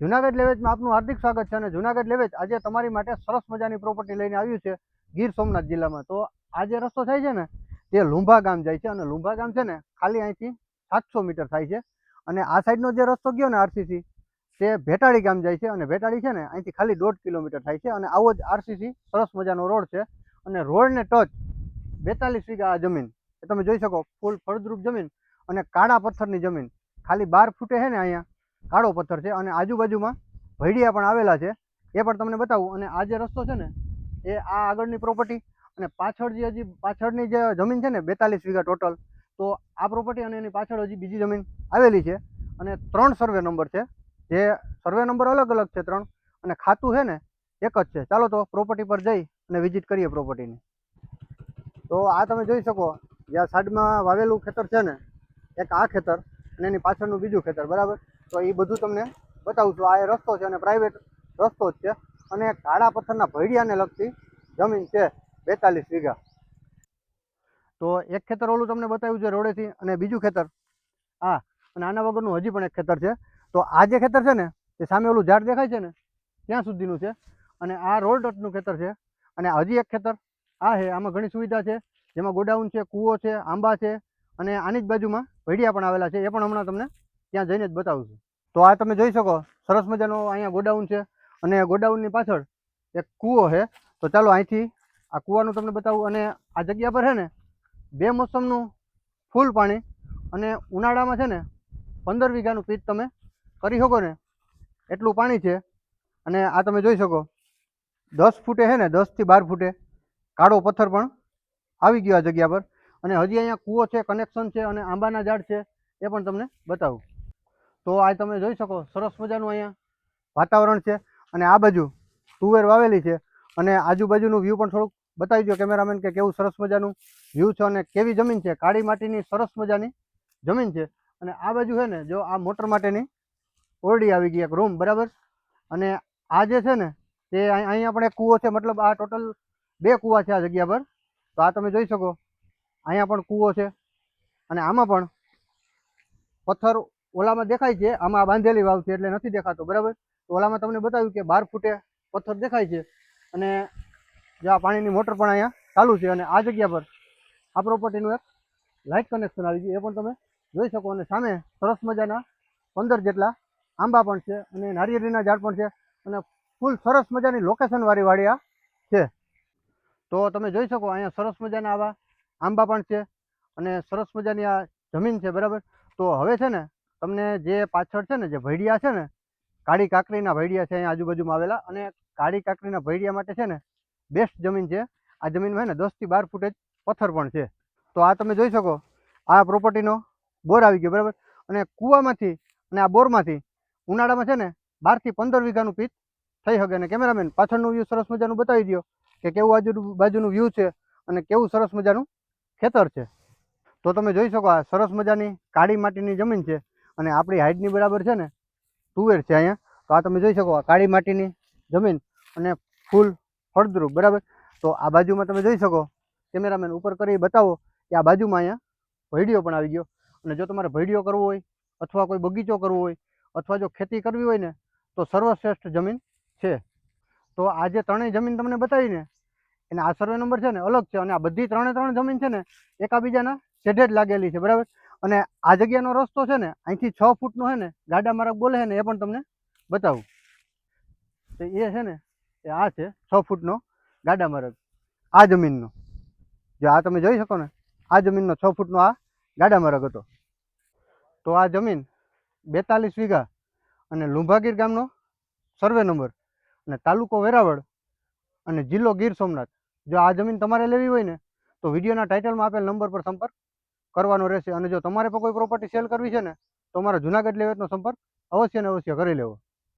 જુનાગઢ લેવેજમાં આપનું હાર્દિક સ્વાગત છે અને જુનાગઢ લેવેજ આજે તમારી માટે સરસ મજાની પ્રોપર્ટી લઈને આવ્યું છે ગીર સોમનાથ જિલ્લામાં. તો આ જે રસ્તો થાય છે ને, તે લુંભા ગામ જાય છે અને લુંભા ગામ છે ને ખાલી અહીંથી સાતસો મીટર થાય છે. અને આ સાઈડનો જે રસ્તો ગયો ને આરસીસી તે ભેટાળી ગામ જાય છે અને ભેટાળી છે ને અહીંથી ખાલી દોઢ કિલોમીટર થાય છે અને આવો જ આરસીસી સરસ મજાનો રોડ છે. અને રોડને ટચ બેતાલીસ વીઘા આ જમીન, એ તમે જોઈ શકો, ફૂલ ફળદ્રુપ જમીન અને કાળા પથ્થરની જમીન. ખાલી બાર ફૂટે છે ને અહીંયા કાળો પથ્થર છે અને આજુબાજુમાં ભૈડિયા પણ આવેલા છે. એ પણ તમને બતાવું. અને આ જે રસ્તો છે ને, એ આ આગળની પ્રોપર્ટી અને પાછળ જે હજી, પાછળની જે જમીન છે ને, બેતાલીસ વીઘા ટોટલ તો આ પ્રોપર્ટી અને એની પાછળ હજી બીજી જમીન આવેલી છે. અને ત્રણ સર્વે નંબર છે. જે સર્વે નંબર અલગ અલગ છે ત્રણ. અને ખાતું છે ને, એક જ છે. ચાલો તો પ્રોપર્ટી પર જઈ અને વિઝિટ કરીએ પ્રોપર્ટીની તો આ તમે જોઈ શકો, જ્યાં સાઈડમાં વાવેલું ખેતર છે ને, એક આ ખેતર અને એની પાછળનું બીજું ખેતર, બરાબર? તો એ બધું તમને બતાવું છું. આ એ રસ્તો છે અને પ્રાઇવેટ રસ્તો જ છે. અને કાળા પથ્થરના ભૈડિયાને લગતી જમીન છે બેતાલીસ વીઘા. તો એક ખેતર ઓલું તમને બતાવ્યું છે રોડેથી અને બીજું ખેતર. આ અને આના વગરનું હજી પણ એક ખેતર છે. તો આ જે ખેતર છે ને તે સામે ઓલું ઝાડ દેખાય છે ને, ત્યાં સુધીનું છે. અને આ રોડ ટચનું ખેતર છે. અને હજી એક ખેતર. આ છે આમાં ઘણી સુવિધા છે. જેમાં ગોડાઉન છે, કૂવો છે, આંબા છે. અને આની જ બાજુમાં ભેડિયા પણ આવેલા છે. એ પણ હમણાં તમને ત્યાં જઈને જ બતાવું છું. તો આ તમે જોઈ શકો, સરસ મજાનો અહીંયા ગોડાઉન છે અને ગોડાઉનની પાછળ એક કૂવો છે. તો ચાલો અહીંથી આ કૂવાનું તમને બતાવું અને આ જગ્યા પર છે ને બે મોસમનું ફૂલ પાણી અને ઉનાળામાં છે ને પંદર વીઘાનું પીચ તમે કરી શકો ને, એટલું પાણી છે. અને આ તમે જોઈ શકો, દસ ફૂટે છે ને, દસથી બાર ફૂટે કાળો પથ્થર પણ આવી ગયો આ જગ્યા પર. અને હજી અહીંયા કૂવો છે, કનેક્શન છે અને આંબાના ઝાડ છે, એ પણ તમને બતાવું. તો આ તમે જોઈ શકો, સરસ મજાનું અહીંયા વાતાવરણ છે. અને આ બાજુ તુવેર વાવેલી છે. અને આજુબાજુનું વ્યૂ પણ થોડુંક બતાવી દો કેમેરામેન કે કેવું સરસ મજાનું વ્યૂ છે અને કેવી જમીન છે. કાળી માટીની સરસ મજાની જમીન છે. અને આ બાજુ છે ને, જો આ મોટર માટેની ઓરડી આવી ગઈ, એક રૂમ બરાબર? અને આ જે છે ને, તે અહીં- અહીંયા પણ એક કૂવો છે. મતલબ આ ટોટલ બે કૂવા છે આ જગ્યા પર. તો આ તમે જોઈ શકો, અહીંયા પણ કૂવો છે. અને આમાં પણ પથ્થર ઓલામાં દેખાય છે, આમાં બાંધેલી વાવ છે એટલે નથી દેખાતો, બરાબર? તો ઓલામાં તમને બતાવ્યું કે બાર ફૂટે પથ્થર દેખાય છે અને જે આ પાણીની મોટર પણ અહીંયા ચાલુ છે અને આ જગ્યા પર આ પ્રોપર્ટીનું એક લાઇટ કનેક્શન આવી ગયું. એ પણ તમે જોઈ શકો અને સામે સરસ મજાના પંદર જેટલા આંબા પણ છે અને નારિયેળીના ઝાડ પણ છે અને ફૂલ સરસ મજાની લોકેશન વાળી આ છે. તો તમે જોઈ શકો અહીંયા સરસ મજાના આવા આંબા પણ છે અને સરસ મજાની આ જમીન છે, બરાબર? તો હવે છે ને તમને જે પાછળ છે ને, જે ભૈડિયા છે ને, કાળી કાકરીના ભૈડિયા છે અહીંયા આજુબાજુમાં આવેલા. અને કાળી કાકરીના ભૈડિયા માટે છે ને બેસ્ટ જમીન છે. આ જમીનમાં ને દસથી બાર ફૂટેજ પથ્થર પણ છે. તો આ તમે જોઈ શકો, આ પ્રોપર્ટીનો બોર આવી ગયો, બરાબર? અને કૂવામાંથી અને આ બોરમાંથી ઉનાળામાં છે ને બારથી પંદર વીઘાનું પીત થઈ શકે. અને કેમેરામેન, પાછળનું વ્યૂ સરસ મજાનું બતાવી દો કે કેવું આજુ બાજુનું વ્યૂ છે અને કેવું સરસ મજાનું ખેતર છે. તો તમે જોઈ શકો આ સરસ મજાની કાળી માટીની જમીન છે. અને આપણી હાઈટની બરાબર છે ને, તુવેર છે અહીંયા. તો આ તમે જોઈ શકો કાળી માટીની જમીન અને ફૂલ ફળદ્રુપ, બરાબર? તો આ બાજુમાં તમે જોઈ શકો, કેમેરામેન ઉપર કરી બતાવો કે આ બાજુમાં અહીંયા ભૈડિયો પણ આવી ગયો. અને જો તમારે ભૈડિયો કરવો હોય, અથવા કોઈ બગીચો કરવો હોય, અથવા જો ખેતી કરવી હોય ને, તો સર્વશ્રેષ્ઠ જમીન છે. તો આ જે ત્રણેય જમીન તમને બતાવીને, એને આ સર્વે નંબર છે ને, અલગ છે. અને આ બધી ત્રણે ત્રણ જમીન છે ને, એકાબીજાના છેડે જ લાગેલી છે, બરાબર? અને આ જગ્યાનો રસ્તો છે ને, અહીંથી છ ફૂટનો છે ને, ગાડા માર્ગ બોલે છે ને, એ પણ તમને બતાવું. તો એ છે ને, એ આ છે છ ફૂટનો ગાડા માર્ગ. આ જમીનનો. જો આ તમે જોઈ શકો ને, આ જમીનનો છ ફૂટનો આ ગાડા માર્ગ હતો. તો આ જમીન બેતાલીસ વીઘા અને લુંભાગીર ગામનો સર્વે નંબર અને તાલુકો વેરાવળ અને જિલ્લો ગીર સોમનાથ. જો આ જમીન તમારે લેવી હોય ને, તો વિડીયોના ટાઇટલમાં આપેલ નંબર પર સંપર્ક કરવાનો રહેશે. અને જો તમારે પણ કોઈ પ્રોપર્ટી સેલ કરવી છે ને, તો અમારા જુનાગઢ લેવેટનો સંપર્ક અવશ્ય ને અવશ્ય કરી લેવો.